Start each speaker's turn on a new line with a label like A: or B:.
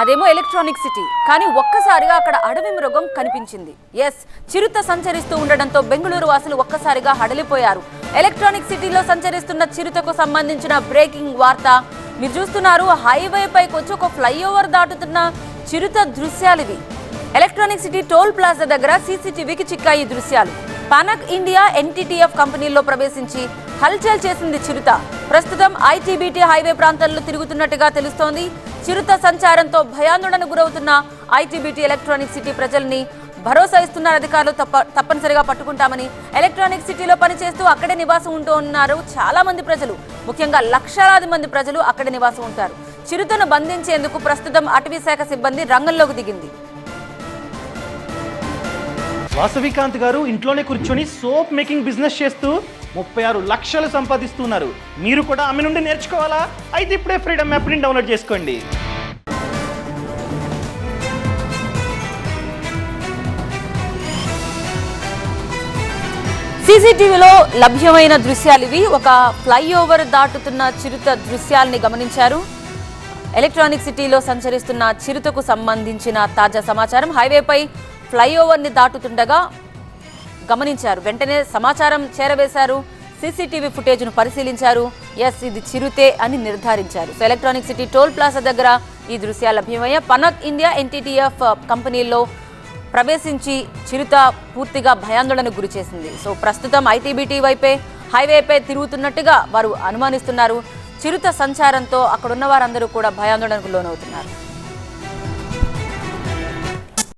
A: అదేమో electronic city కానీ ఒక్కసారిగా అక్కడ అడవి మృగం కనిపించింది. ఎస్ చిరుత సంచరిస్తూ ఉండడంతో బెంగళూరు వాసులు ఒక్కసారిగా హడలిపోయారు. ఎలక్ట్రానిక్ సిటీలో సంచరిస్తున్న చిరుతకు సంబంధించిన బ్రేకింగ్ వార్త. మీరు చూస్తున్నారు హైవే పైకి వచ్చి ఒక ఫ్లైఓవర్ దాటుతున్న చిరుత దృశ్యాలు ఇవి ఎలక్ట్రానిక్ సిటీ టోల్ ప్లాజా దగ్గర సీసీటీవీకి చిక్కాయి ఈ దృశ్యాలు పానక్ ఇండియా ఎన్టీటీఎఫ్ కంపెనీల్లో ప్రవేశించి హల్చల్ చేసింది చిరుత. ప్రస్తుతం ఐటీబీటీ హైవే ప్రాంతాల్లో తిరుగుతున్నట్టుగా తెలుస్తోంది. చిరుత సంచారంతో భయాందోళనకు గురవుతున్న ఐటీబీటీ ఎలక్ట్రానిక్ సిటీ ప్రజల్ని భరోసా ఇస్తున్నారు అధికారులు. తప్ప తప్పనిసరిగా పట్టుకుంటామని ఎలక్ట్రానిక్ సిటీలో పనిచేస్తూ అక్కడే నివాసం ఉంటూ ఉన్నారు చాలా మంది ప్రజలు. ముఖ్యంగా లక్షలాది మంది ప్రజలు అక్కడే నివాసం ఉంటారు. చిరుతను బంధించేందుకు ప్రస్తుతం అటవీ శాఖ సిబ్బంది రంగంలోకి దిగింది.
B: వాసవికాంత్ గారు ఇంట్లోనే కూర్చొని సోప్ మేకింగ్ బిజినెస్ చేస్తూ ముప్పై ఆరు లక్షలు సంపాదిస్తున్నారు. మీరు కూడా ఆమె నుండి నేర్చుకోవాలా? అయితే ఇప్పుడే ఫ్రీడమ్ యాప్ని డౌన్లోడ్ చేసుకోండి.
A: సీసీటీవీలో లభ్యమైన దృశ్యాలు ఇవి. ఒక ఫ్లైఓవర్ దాటుతున్న చిరుత దృశ్యాల్ని గమనించారు. ఎలక్ట్రానిక్ సిటీలో సంచరిస్తున్న చిరుతకు సంబంధించిన తాజా సమాచారం. హైవేపై ఫ్లైఓవర్ని దాటుతుండగా గమనించారు. వెంటనే సమాచారం చేరవేశారు. సీసీటీవీ ఫుటేజ్ను పరిశీలించారు. ఎస్ ఇది చిరుతే అని నిర్ధారించారు. So electronic city toll plaza దగ్గర ఈ దృశ్యాలు లభ్యమయ్యా పనక్ ఇండియా ఎన్టీటీఎఫ్ కంపెనీల్లో ప్రవేశించి చిరుత పూర్తిగా భయాందోళనకు గురి చేసింది. సో ప్రస్తుతం ఐటీబీటీ వైపే హైవేపై తిరుగుతున్నట్టుగా వారు అనుమానిస్తున్నారు. చిరుత సంచారంతో అక్కడున్న వారందరూ కూడా భయాందోళనకు లోనవుతున్నారు.